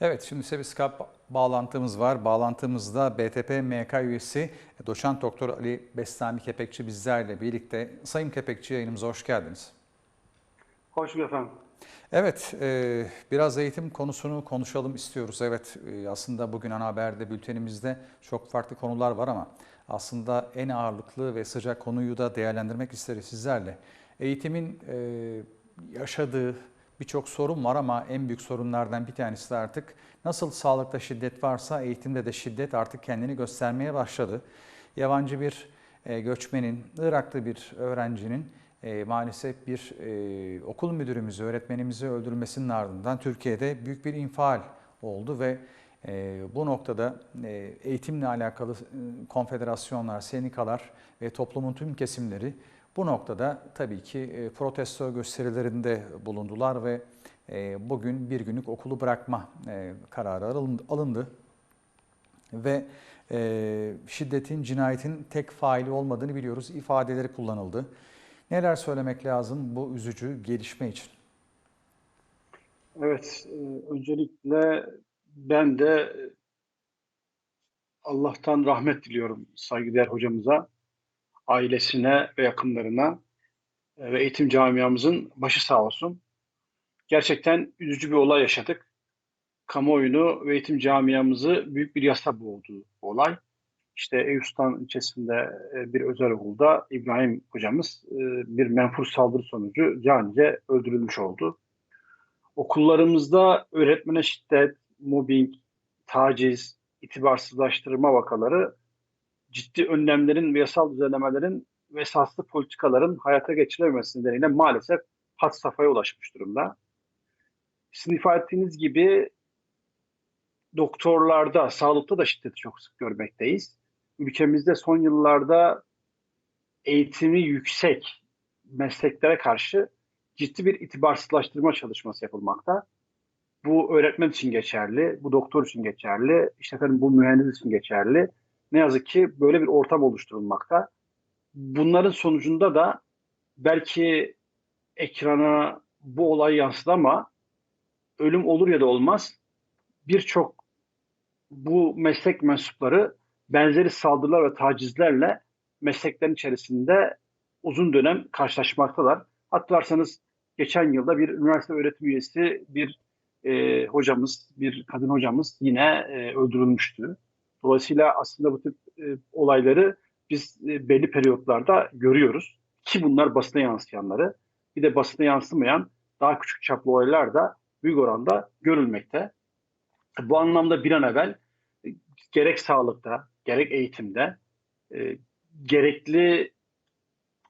Evet, şimdi size bir Skype bağlantımız var. Bağlantımızda BTP MK üyesi doçent doktor Ali Bestami Kepekçi bizlerle birlikte. Sayın Kepekçi yayınımıza hoş geldiniz. Hoş bulduk efendim. Evet, e, biraz eğitim konusunu konuşalım istiyoruz. Evet, e, aslında bugün ana haberde, bültenimizde çok farklı konular var ama aslında en ağırlıklı ve sıcak konuyu da değerlendirmek isteriz sizlerle. Eğitimin e, yaşadığı birçok sorun var ama en büyük sorunlardan bir tanesi de artık nasıl sağlıkta şiddet varsa eğitimde de şiddet artık kendini göstermeye başladı. Yabancı bir e, göçmenin, Iraklı bir öğrencinin e, maalesef bir e, okul müdürümüzü, öğretmenimizi öldürülmesinin ardından Türkiye'de büyük bir infial oldu ve bu noktada eğitimle alakalı konfederasyonlar, sendikalar ve toplumun tüm kesimleri bu noktada tabii ki e, protesto gösterilerinde bulundular ve e, bugün bir günlük okulu bırakma e, kararı alındı-. Ve şiddetin, cinayetin tek faili olmadığını biliyoruz. ifadeleri kullanıldı. Neler söylemek lazım bu üzücü gelişme için? Evet, öncelikle ben de Allah'tan rahmet diliyorum saygıdeğer hocamıza, ailesine ve yakınlarına e, ve eğitim camiamızın başı sağ olsun. Gerçekten üzücü bir olay yaşadık. Kamuoyunu ve eğitim camiamızı büyük bir yasa boğdu bu olay. İşte Eyüpstan ilçesinde e, bir özel okulda İbrahim hocamız e, bir menfur saldırı sonucu canice öldürülmüş oldu. Okullarımızda öğretmene şiddet, mobbing, taciz, itibarsızlaştırma vakaları ciddi önlemlerin ve yasal düzenlemelerin ve esaslı politikaların hayata geçirememesi nedeniyle maalesef had safhaya ulaşmış durumda. Sizin ifade ettiğiniz gibi doktorlarda, sağlıkta da şiddeti çok sık görmekteyiz. Ülkemizde son yıllarda eğitimi yüksek mesleklere karşı ciddi bir itibarsızlaştırma çalışması yapılmakta. Bu öğretmen için geçerli, bu doktor için geçerli, işte efendim bu mühendis için geçerli. Ne yazık ki böyle bir ortam oluşturulmakta. Bunların sonucunda da belki ekrana bu olay yansıdı ama ölüm olur ya da olmaz. Birçok bu meslek mensupları benzeri saldırılar ve tacizlerle mesleklerin içerisinde uzun dönem karşılaşmaktalar. Hatırlarsanız geçen yılda bir üniversite öğretim üyesi bir e, hocamız, bir kadın hocamız yine e, öldürülmüştü. Dolayısıyla aslında bu tip e, olayları biz e, belli periyotlarda görüyoruz. Ki bunlar basına yansıyanları. Bir de basına yansımayan daha küçük çaplı olaylar da büyük oranda görülmekte. Bu anlamda bir an evvel e, gerek sağlıkta, gerek eğitimde e, gerekli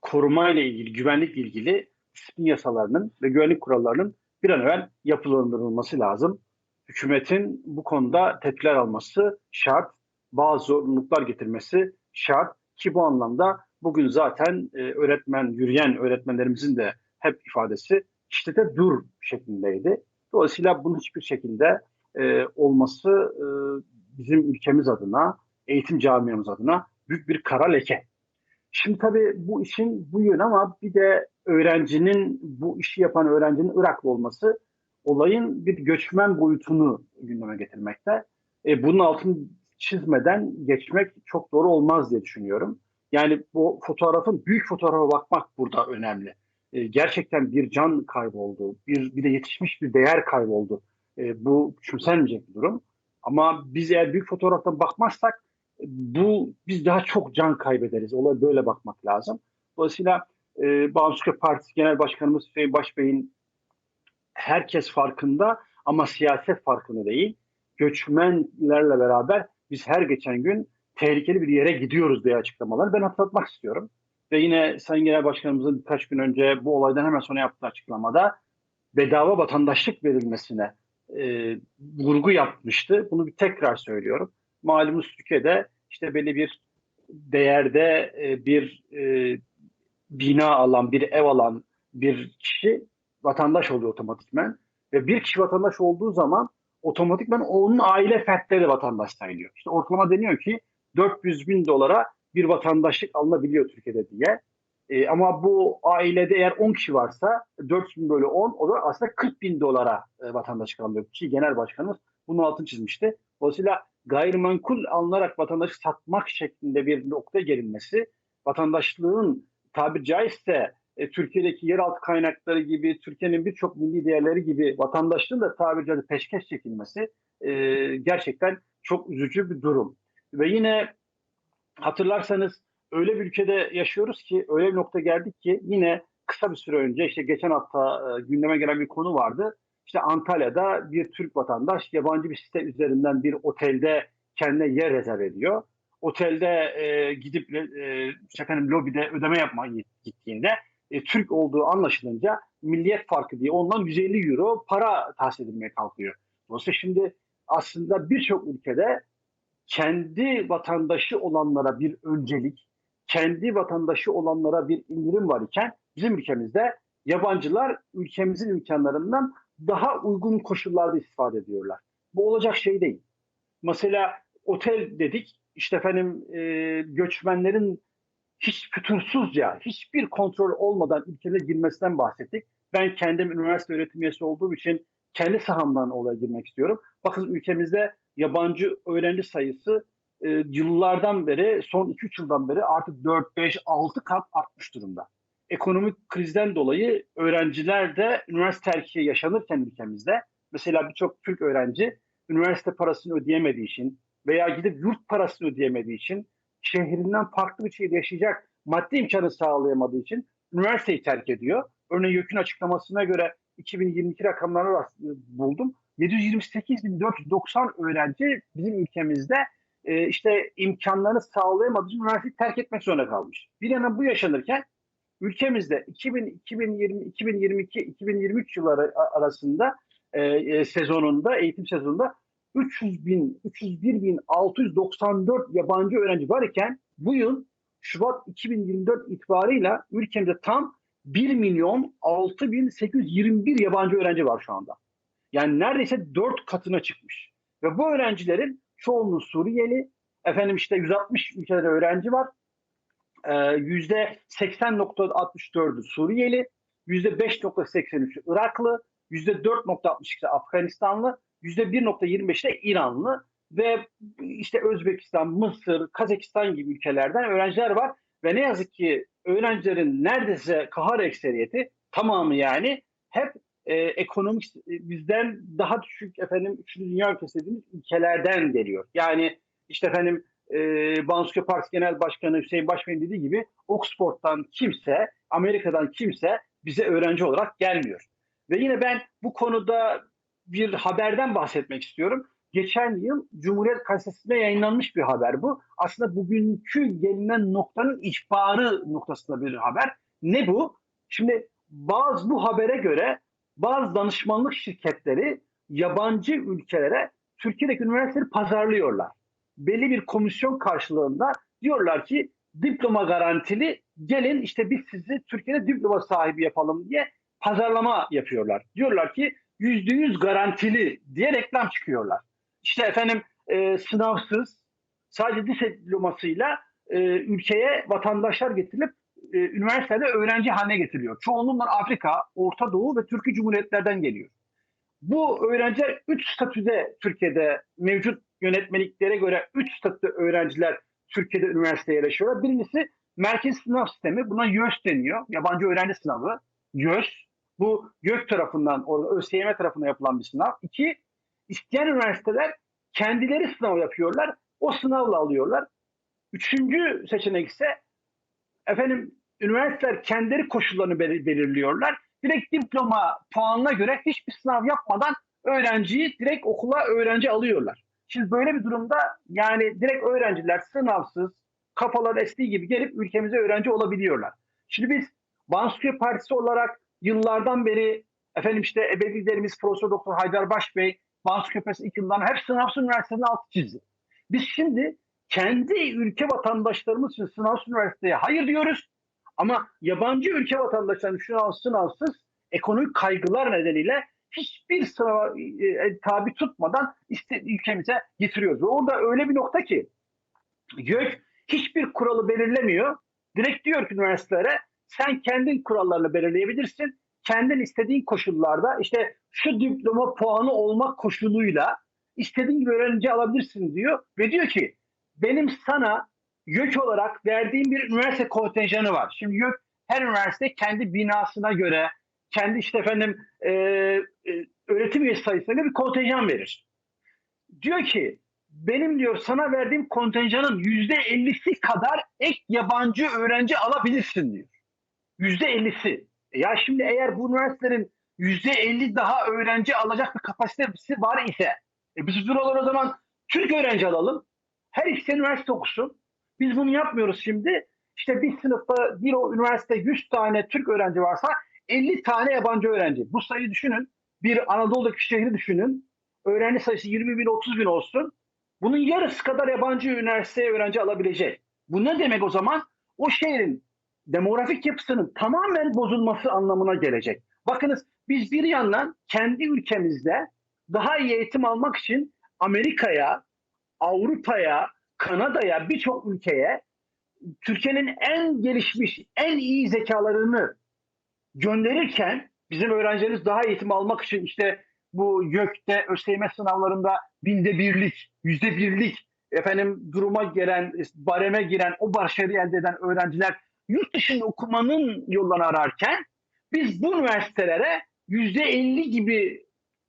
korumayla ilgili, güvenlikle ilgili disiplin yasalarının ve güvenlik kurallarının bir an evvel yapılandırılması lazım. Hükümetin bu konuda tedbirler alması şart, bazı zorunluluklar getirmesi şart ki bu anlamda bugün zaten e, öğretmen, yürüyen öğretmenlerimizin de hep ifadesi şiddete dur şeklindeydi. Dolayısıyla bunun hiçbir şekilde e, olması e, bizim ülkemiz adına, eğitim camiamız adına büyük bir kara leke. Şimdi tabii bu işin bu yönü ama bir de öğrencinin, bu işi yapan öğrencinin Iraklı olması olayın bir göçmen boyutunu gündeme getirmekte. E, bunun altını çizmeden geçmek çok doğru olmaz diye düşünüyorum. Yani bu fotoğrafın, büyük fotoğrafa bakmak burada önemli. E, gerçekten bir can kayboldu, bir, bir de yetişmiş bir değer kayboldu. E, bu küçümsenmeyecek bir durum. Ama biz eğer büyük fotoğraftan bakmazsak bu biz daha çok can kaybederiz. Olay böyle bakmak lazım. Dolayısıyla e, Bağımsız Ülke Partisi Genel Başkanımız Hüseyin Başbey'in herkes farkında ama siyaset farkında değil. Göçmenlerle beraber biz her geçen gün tehlikeli bir yere gidiyoruz diye açıklamaları ben hatırlatmak istiyorum. Ve yine Sayın Genel Başkanımızın birkaç gün önce bu olaydan hemen sonra yaptığı açıklamada bedava vatandaşlık verilmesine e, vurgu yapmıştı. Bunu bir tekrar söylüyorum. Malumunuz Türkiye'de işte belli bir değerde e, bir e, bina alan, bir ev alan bir kişi vatandaş oluyor otomatikmen. Ve bir kişi vatandaş olduğu zaman otomatikmen onun aile fertleri vatandaş sayılıyor. İşte ortalama deniyor ki 400 bin dolara bir vatandaşlık alınabiliyor Türkiye'de diye. E, ama bu ailede eğer 10 kişi varsa 400 bin bölü 10 o da aslında 40 bin dolara e, vatandaşlık alıyor. Ki genel başkanımız bunun altını çizmişti. Dolayısıyla gayrimenkul alınarak vatandaşı satmak şeklinde bir noktaya gelinmesi, vatandaşlığın tabiri caizse e, Türkiye'deki yeraltı kaynakları gibi, Türkiye'nin birçok milli değerleri gibi vatandaşlığın da tabiri caizse peşkeş çekilmesi e, gerçekten çok üzücü bir durum. Ve yine hatırlarsanız öyle bir ülkede yaşıyoruz ki öyle bir nokta geldik ki yine kısa bir süre önce işte geçen hafta e, gündeme gelen bir konu vardı. İşte Antalya'da bir Türk vatandaş yabancı bir site üzerinden bir otelde kendine yer rezerve ediyor. Otelde e, gidip e, efendim lobide ödeme yapmaya gittiğinde e, Türk olduğu anlaşılınca milliyet farkı diye ondan 150 euro para tahsil edilmeye kalkıyor. Dolayısıyla şimdi aslında birçok ülkede kendi vatandaşı olanlara bir öncelik, kendi vatandaşı olanlara bir indirim var iken bizim ülkemizde yabancılar ülkemizin imkanlarından daha uygun koşullarda istifade ediyorlar. Bu olacak şey değil. Mesela otel dedik, işte efendim e, göçmenlerin hiç fütursuzca, hiçbir kontrol olmadan ülkeye girmesinden bahsettik. Ben kendim üniversite öğretim üyesi olduğum için kendi sahamdan olaya girmek istiyorum. Bakın ülkemizde yabancı öğrenci sayısı e, yıllardan beri, son 2-3 yıldan beri artık 4, 5, 6 kat artmış durumda. Ekonomik krizden dolayı öğrenciler de üniversite terkihi yaşanırken ülkemizde mesela birçok Türk öğrenci üniversite parasını ödeyemediği için veya gidip yurt parasını ödeyemediği için şehrinden farklı bir şehirde yaşayacak maddi imkanı sağlayamadığı için üniversiteyi terk ediyor. Örneğin YÖK'ün açıklamasına göre 2022 rakamlarını buldum. 728.490 öğrenci bizim ülkemizde e, işte imkanlarını sağlayamadığı için üniversiteyi terk etmek zorunda kalmış. Bir yana bu yaşanırken ülkemizde 2000, 2020, 2022, 2023 yılları arasında e, e, sezonunda, eğitim sezonunda 300 bin, 301 bin 694 yabancı öğrenci var iken bu yıl Şubat 2024 itibarıyla ülkemizde tam 1 milyon 6 bin 821 yabancı öğrenci var şu anda. Yani neredeyse 4 katına çıkmış. Ve bu öğrencilerin çoğunluğu Suriyeli. Efendim işte 160 ülkede öğrenci var. Ee, %80.64'ü Suriyeli. %5.83'ü Iraklı. %4.62'si Afganistanlı. %1.25'de İranlı ve işte Özbekistan, Mısır, Kazakistan gibi ülkelerden öğrenciler var. Ve ne yazık ki öğrencilerin neredeyse kahar ekseriyeti tamamı yani hep e, ekonomik bizden daha düşük efendim 3. dünya ülkesi ülkelerden geliyor. Yani işte efendim e, Bansuke Partisi Genel Başkanı Hüseyin Başbey'in dediği gibi Oxford'dan kimse, Amerika'dan kimse bize öğrenci olarak gelmiyor. Ve yine ben bu konuda bir haberden bahsetmek istiyorum. Geçen yıl Cumhuriyet Gazetesi'nde yayınlanmış bir haber bu. Aslında bugünkü gelinen noktanın ihbarı noktasında bir haber. Ne bu? Şimdi bazı bu habere göre bazı danışmanlık şirketleri yabancı ülkelere Türkiye'deki üniversiteleri pazarlıyorlar. Belli bir komisyon karşılığında diyorlar ki diploma garantili gelin işte biz sizi Türkiye'de diploma sahibi yapalım diye pazarlama yapıyorlar. Diyorlar ki yüzde yüz garantili diye reklam çıkıyorlar. İşte efendim e, sınavsız sadece lise diplomasıyla e, ülkeye vatandaşlar getirilip e, üniversitede öğrenci haline getiriliyor. Çoğunlukla Afrika, Orta Doğu ve Türkiye Cumhuriyetlerden geliyor. Bu öğrenciler 3 statüde Türkiye'de mevcut yönetmeliklere göre 3 statüde öğrenciler Türkiye'de üniversiteye yerleşiyorlar. Birincisi merkez sınav sistemi. Buna YÖS deniyor. Yabancı öğrenci sınavı. YÖS. Bu YÖK tarafından, ÖSYM tarafından yapılan bir sınav. İki, isteyen üniversiteler kendileri sınav yapıyorlar. O sınavla alıyorlar. Üçüncü seçenek ise efendim üniversiteler kendileri koşullarını belirliyorlar. Direkt diploma puanına göre hiçbir sınav yapmadan öğrenciyi direkt okula öğrenci alıyorlar. Şimdi böyle bir durumda yani direkt öğrenciler sınavsız, kafalar estiği gibi gelip ülkemize öğrenci olabiliyorlar. Şimdi biz Bansuke Partisi olarak yıllardan beri efendim işte ebedilerimiz Profesör Doktor Haydar Baş Bey, Bansuke Partisi ilk hep sınavsız üniversitenin altı çizdi. Biz şimdi kendi ülke vatandaşlarımız için sınavsız üniversiteye hayır diyoruz. Ama yabancı ülke vatandaşlarının şu an sınavsız ekonomik kaygılar nedeniyle hiçbir sınava e, e, tabi tutmadan iste, ülkemize getiriyoruz. Ve orada öyle bir nokta ki YÖK hiçbir kuralı belirlemiyor. Direkt diyor ki üniversitelere sen kendin kurallarını belirleyebilirsin. Kendin istediğin koşullarda işte şu diploma puanı olmak koşuluyla istediğin gibi öğrenci alabilirsin diyor. Ve diyor ki benim sana YÖK olarak verdiğim bir üniversite kontenjanı var. Şimdi YÖK her üniversite kendi binasına göre, kendi işte efendim e, e, öğretim üyesi sayısına göre bir kontenjan verir. Diyor ki benim diyor sana verdiğim kontenjanın yüzde ellisi kadar ek yabancı öğrenci alabilirsin diyor. Yüzde ellisi. Ya şimdi eğer bu üniversitelerin yüzde elli daha öğrenci alacak bir kapasitesi var ise e biz buralar o zaman Türk öğrenci alalım. Her ikisi üniversite okusun. Biz bunu yapmıyoruz şimdi. İşte bir sınıfta bir o üniversite 100 tane Türk öğrenci varsa 50 tane yabancı öğrenci. Bu sayıyı düşünün. Bir Anadolu'daki şehri düşünün. Öğrenci sayısı 20 bin 30 bin olsun. Bunun yarısı kadar yabancı üniversiteye öğrenci alabilecek. Bu ne demek o zaman? O şehrin demografik yapısının tamamen bozulması anlamına gelecek. Bakınız biz bir yandan kendi ülkemizde daha iyi eğitim almak için Amerika'ya, Avrupa'ya, Kanada'ya birçok ülkeye Türkiye'nin en gelişmiş, en iyi zekalarını gönderirken bizim öğrencilerimiz daha eğitim almak için işte bu YÖK'te ÖSYM sınavlarında binde birlik, yüzde birlik efendim duruma gelen, bareme giren, o başarıyı elde eden öğrenciler yurt dışında okumanın yollarını ararken biz bu üniversitelere yüzde elli gibi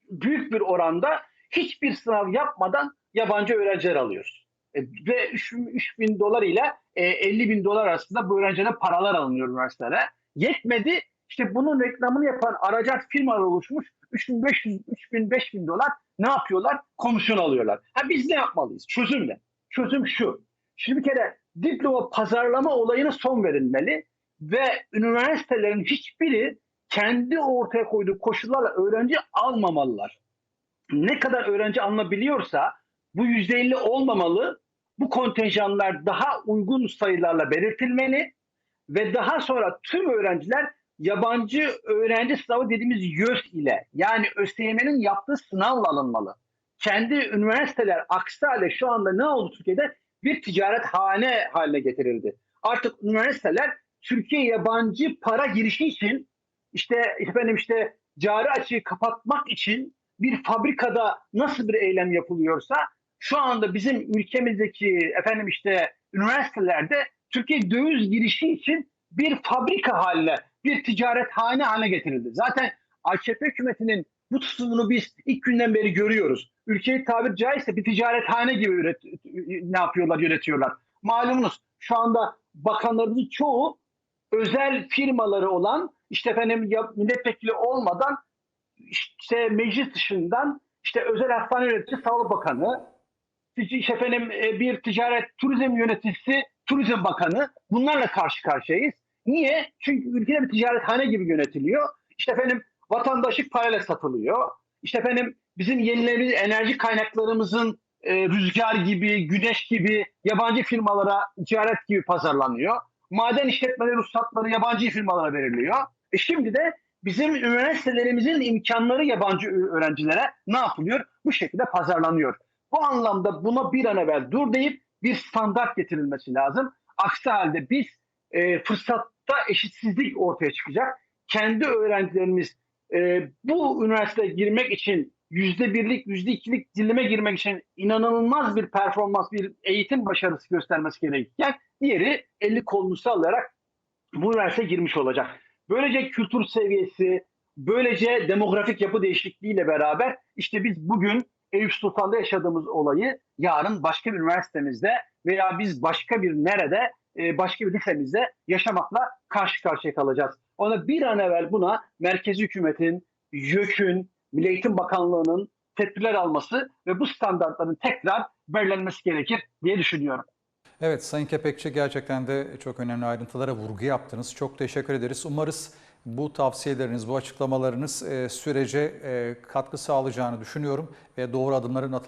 büyük bir oranda hiçbir sınav yapmadan yabancı öğrenciler alıyoruz. E, ve 3, bin dolar ile e, 50 bin dolar arasında bu öğrencilere paralar alınıyor üniversitelere. Yetmedi. İşte bunun reklamını yapan aracak firmalar oluşmuş. 3500, 3000, 5000 dolar ne yapıyorlar? Komisyon alıyorlar. Ha biz ne yapmalıyız? Çözüm ne? Çözüm şu. Şimdi bir kere diploma pazarlama olayına son verilmeli ve üniversitelerin hiçbiri kendi ortaya koyduğu koşullarla öğrenci almamalılar. Ne kadar öğrenci alınabiliyorsa bu %50 olmamalı. Bu kontenjanlar daha uygun sayılarla belirtilmeli ve daha sonra tüm öğrenciler yabancı öğrenci sınavı dediğimiz YÖS ile yani ÖSYM'nin yaptığı sınavla alınmalı. Kendi üniversiteler aksi halde şu anda ne oldu Türkiye'de? Bir ticaret hane haline getirildi. Artık üniversiteler Türkiye yabancı para girişi için işte efendim işte cari açığı kapatmak için bir fabrikada nasıl bir eylem yapılıyorsa şu anda bizim ülkemizdeki efendim işte üniversitelerde Türkiye döviz girişi için bir fabrika haline, bir ticarethane haline getirildi. Zaten AKP hükümetinin bu tutumunu biz ilk günden beri görüyoruz. Ülkeyi tabir caizse bir ticarethane gibi üret, ne yapıyorlar, yönetiyorlar. Malumunuz şu anda bakanlarımızın çoğu özel firmaları olan işte efendim milletvekili olmadan işte meclis dışından işte özel hastane yöneticisi Sağlık Bakanı, işte efendim e, bir ticaret turizm yöneticisi Turizm Bakanı bunlarla karşı karşıyayız. Niye? Çünkü ülkede bir ticarethane gibi yönetiliyor. İşte efendim vatandaşlık parayla satılıyor. İşte efendim bizim yenilenebilir enerji kaynaklarımızın e, rüzgar gibi, güneş gibi yabancı firmalara ticaret gibi pazarlanıyor. Maden işletmeleri ruhsatları yabancı firmalara veriliyor. E şimdi de bizim üniversitelerimizin imkanları yabancı öğrencilere ne yapılıyor? Bu şekilde pazarlanıyor. Bu anlamda buna bir an evvel dur deyip bir standart getirilmesi lazım. Aksi halde biz e, fırsatta eşitsizlik ortaya çıkacak. Kendi öğrencilerimiz e, bu üniversiteye girmek için yüzde birlik, yüzde ikilik dilime girmek için inanılmaz bir performans, bir eğitim başarısı göstermesi gerekirken diğeri eli kolunu sallayarak bu üniversiteye girmiş olacak. Böylece kültür seviyesi, böylece demografik yapı değişikliğiyle beraber işte biz bugün Eyüp Sultan'da yaşadığımız olayı yarın başka bir üniversitemizde veya biz başka bir nerede, başka bir lisemizde yaşamakla karşı karşıya kalacağız. Ona bir an evvel buna merkezi hükümetin, YÖK'ün, Milli Eğitim Bakanlığı'nın tedbirler alması ve bu standartların tekrar belirlenmesi gerekir diye düşünüyorum. Evet Sayın Kepekçi gerçekten de çok önemli ayrıntılara vurgu yaptınız. Çok teşekkür ederiz. Umarız bu tavsiyeleriniz, bu açıklamalarınız sürece katkı sağlayacağını düşünüyorum ve doğru adımların atılmasını